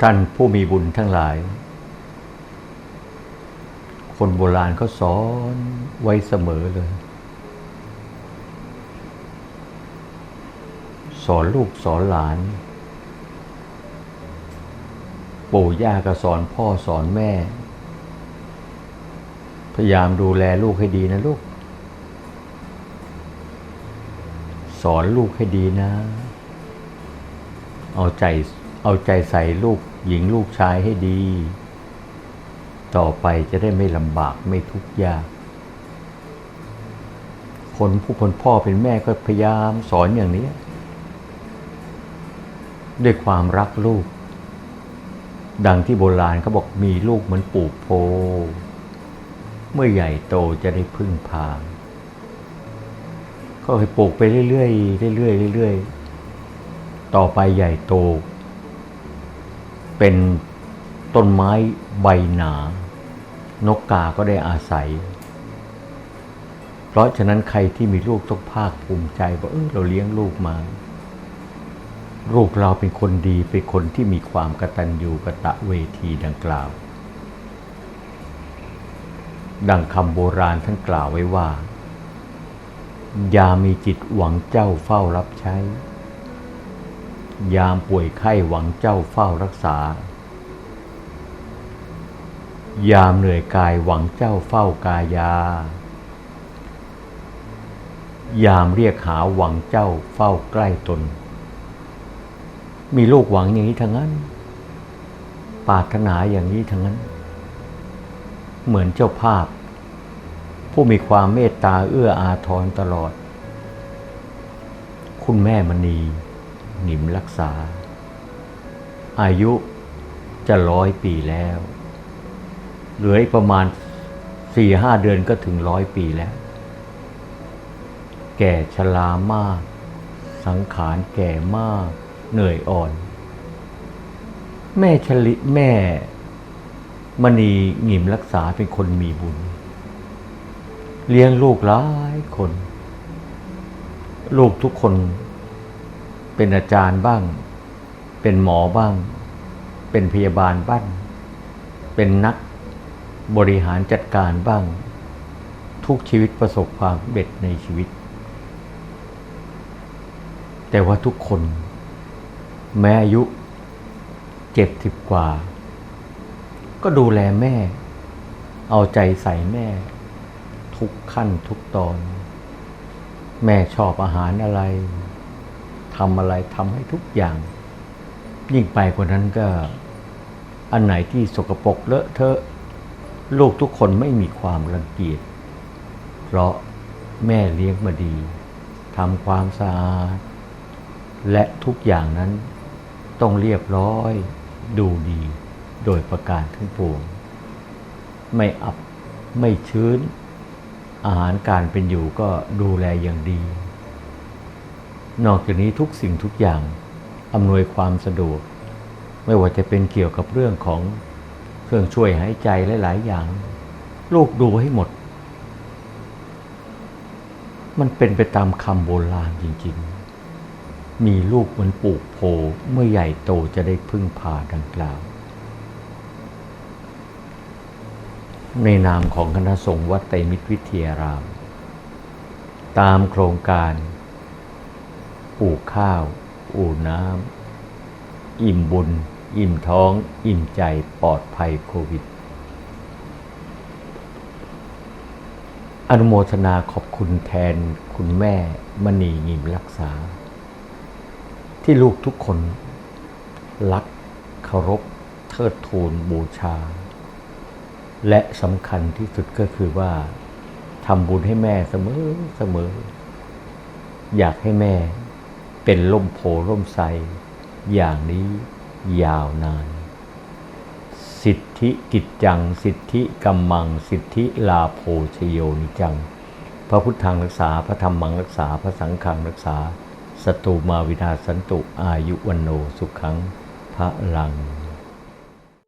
ท่านผู้มีบุญทั้งหลาย คนโบราณเขาสอนไว้เสมอเลย สอนลูกสอนหลาน ปู่ย่าก็สอนพ่อสอนแม่ พยายามดูแลลูกให้ดีนะลูก สอนลูกให้ดีนะ เอาใจ เอาใจใส่ลูกหญิงลูกชายให้ดี ต่อไปจะได้ไม่ลำบากไม่ทุกข์ยากคนผู้เป็นพ่อเป็นแม่ก็พยายามสอนอย่างนี้ ด้วยความรักลูก ดังที่โบราณเขาบอกมีลูกเหมือนปลูกโพ เมื่อใหญ่โตจะได้พึ่งพา ก็ให้ปลูกไปเรื่อยๆเรื่อยๆเรื่อยๆต่อไปใหญ่โต เป็นต้นไม้ใบหนา นกกาก็ได้อาศัย เพราะฉะนั้นใครที่มีลูกต้องภาคภูมิใจว่าเออเราเลี้ยงลูกมา ลูกเราเป็นคนดี เป็นคนที่มีความกตัญญูกะตะเวทีดังกล่าว ดังคำโบราณท่านกล่าวไว้ว่า อย่ามีจิตหวังเจ้าเฝ้ารับใช้ ยามป่วยไข้หวังเจ้าเฝ้ารักษา ยามเหนื่อยกายหวังเจ้าเฝ้ากายา ยามเรียกหาหวังเจ้าเฝ้าใกล้ตน มีลูกหวังอย่างนี้ทั้งนั้น ปรารถนาอย่างนี้ทั้งนั้น เหมือนเจ้าภาพ ผู้มีความเมตตาเอื้ออาทรตลอด คุณแม่มณี หนิมรักษา อายุจะร้อยปีแล้ว เหลืออีกประมาณสี่ห้าเดือนก็ถึงร้อยปีแล้ว แก่ชรามาก สังขารแก่มาก เหนื่อยอ่อน แม่ชลิแม่มณีหงิมรักษาเป็นคนมีบุญ เลี้ยงลูกหลายคน ลูกทุกคน เป็นอาจารย์บ้าง เป็นหมอบ้าง เป็นพยาบาลบ้าง เป็นนักบริหารจัดการบ้าง ทุกชีวิตประสบความสำเร็จในชีวิต แต่ว่าทุกคน แม้อายุเจ็ดสิบกว่า ก็ดูแลแม่ เอาใจใส่แม่ ทุกขั้นทุกตอน แม่ชอบอาหารอะไร ทำอะไรทำให้ทุกอย่าง ยิ่งไปกว่านั้นก็อันไหนที่สกปรกเลอะเทอะลูกทุกคนไม่มีความรังเกียจเพราะแม่เลี้ยงมาดีทำความสะอาด และทุกอย่างนั้นต้องเรียบร้อย ดูดี โดยประการทั้งปวง ไม่อับไม่ชื้น อาหารการเป็นอยู่ก็ดูแลอย่างดี นอกจากนี้ทุกสิ่งทุกอย่างอำนวยความสะดวก ไม่ว่าจะเป็นเกี่ยวกับเรื่องของเครื่องช่วยหายใจหลายๆอย่าง ลูกดูให้หมด มันเป็นไปตามคำโบราณจริง ๆ มีลูกเหมือนปลูกโพเมื่อใหญ่โตจะได้พึ่งพาดังกล่าว ในนามของคณะสงฆ์วัดไตรมิตรวิทยาราม ตามโครงการ ปลูกข้าว อู่น้ำอิ่มบุญ อิ่มท้อง อิ่มใจปลอดภัยโควิด อนุโมทนาขอบคุณแทนคุณแม่มณีงิมรักษา ที่ลูกทุกคน รักเคารพเทิดทูนบูชา และสำคัญที่สุดก็คือว่าทำบุญให้แม่เสมอเสมอ อยากให้แม่ เป็นล่มโพล่มไทรอย่างนี้ยาวนาน สิทธิกิจจัง สิทธิกัมมัง สิทธิลาโพชโยนิจัง พระพุทธังรักษาพระธรรมังรักษาพระสังฆังรักษาสตูมาวินาสันตุอายุวันโนสุขังพระลัง